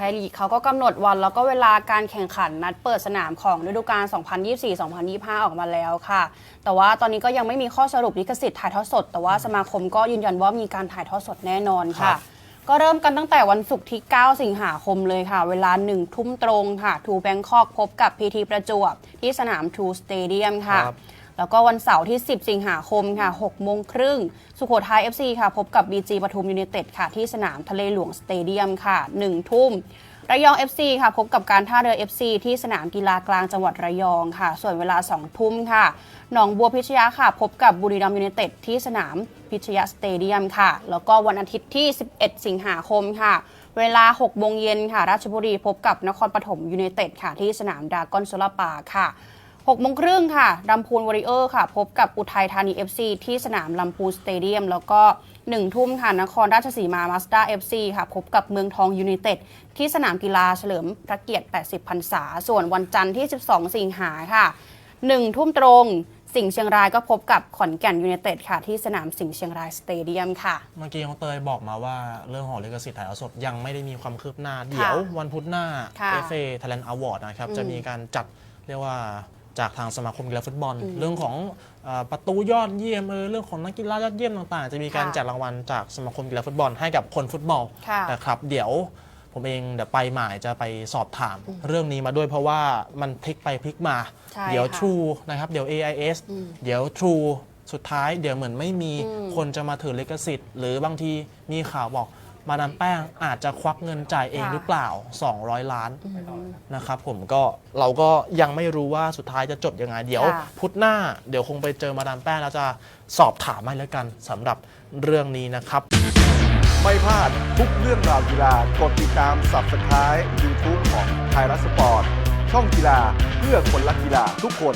ไทยลีกเขาก็กำหนดวันแล้วก็เวลาการแข่งขันนัดเปิดสนามของฤดูกาล 2024-2025 ออกมาแล้วค่ะ แต่ว่าตอนนี้ก็ยังไม่มีข้อสรุปลิขสิทธิ์ถ่ายทอดสด แต่ว่าสมาคมก็ยืนยันว่ามีการถ่ายทอดสดแน่นอนครัค่ะบก็เริ่มกันตั้งแต่วันศุกร์ที่ 9 สิงหาคมเลยค่ะ เวลา 1 ทุ่มตรงค่ะ ทูแบงคอกพบกับพีทีประจวบที่สนามทูสเตเดียมค่ะครับ แล้วก็วันเสาร์ที่ 10 สิงหาคมค่ะ6โมงครึ่ง สุโขทัย FC ค่ะ พบกับ BG ปทุมยูเนเต็ดค่ะ ที่สนามทะเลหลวงสเตเดียมค่ะ 1 ทุ่ม ระยอง FC ค่ะ พบกับการท่าเรือ FC ที่สนามกีฬากลางจังหวัดระยองค่ะ ส่วนเวลา 2 ทุ่มค่ะ หนองบัวพิชยาค่ะ พบกับบุรีรัมย์ยูเนเต็ดที่สนามพิชยาสเตเดียมค่ะ แล้วก็วันอาทิตย์ที่ 11 สิงหาคมค่ะเวลา 6 โมงเย็นค่ะ ราชบุรีพบกับนครปฐมยูเนเต็ดค่ะ ที่สนามดากอนโซลาปาค่ะ 6โมงครึ่งค่ะลำพูนวอริเออร์ค่ะ พบกับอุทัยธานี FC ที่สนามลำพูนสเตเดียม แล้วก็1ทุ่มค่ะ นครราชสีมามาสด้า FC ค่ะ พบกับเมืองทองยูไนเต็ดที่สนามกีฬาเฉลิมพระเกียรติ 80 พรรษา ส่วนวันจันทร์ที่ 12 สิงหาค่ะ 1 ทุ่มตรง สิงห์เชียงรายก็พบกับขอนแก่นยูไนเต็ดค่ะ ที่สนามสิงห์เชียงรายสเตเดียมค่ะ เมื่อกี้น้องเตยบอกมาว่าเรื่องของลิขสิทธิ์ถ่ายทอดสดยังไม่ได้มีความคืบหน้า เดี๋ยววันพุธหน้า ค่ะ FA Thailand Award นะครับอืมจะมีการจัดเรียกว่า จากทางสมาคมกีฬาฟุตบอล เรื่องของเอ่อประตูยอดเยี่ยมเออเรื่องของนักกีฬายอดเยี่ยมต่างๆ จะมีการค่ะแจกรางวัลจากสมาคมกีฬาฟุตบอลให้กับคนฟุตบอลค่ะนะครับเดี๋ยวผมเองเดี๋ยวไปหมายจะไปสอบถามเรื่องนี้มาด้วยเพราะว่ามันพลิกไปพลิกมาใช่เดี๋ยวค่ะ True นะครับเดี๋ยว AIS เดี๋ยว True สุดท้ายเดี๋ยวเหมือนไม่มีอืมคนจะมาถือลิขสิทธิ์ หรือบางทีมีข่าวบอก มาดามแป้งอาจจะควักเงินจ่ายเองค่ะหรือเปล่า 200 ล้านนะครับผมก็เราก็ยังไม่รู้ว่าสุดท้ายจะจบยังไง เดี๋ยวค่ะพุธหน้าเดี๋ยวคงไปเจอมาดามแป้งแล้วจะสอบถามให้แล้วกันสำหรับเรื่องนี้นะครับ ไม่พลาดทุกเรื่องราวกีฬากดติดตาม Subscribe YouTube ของไทยรัฐสปอร์ตช่องกีฬาเพื่อคนรักกีฬาทุกคน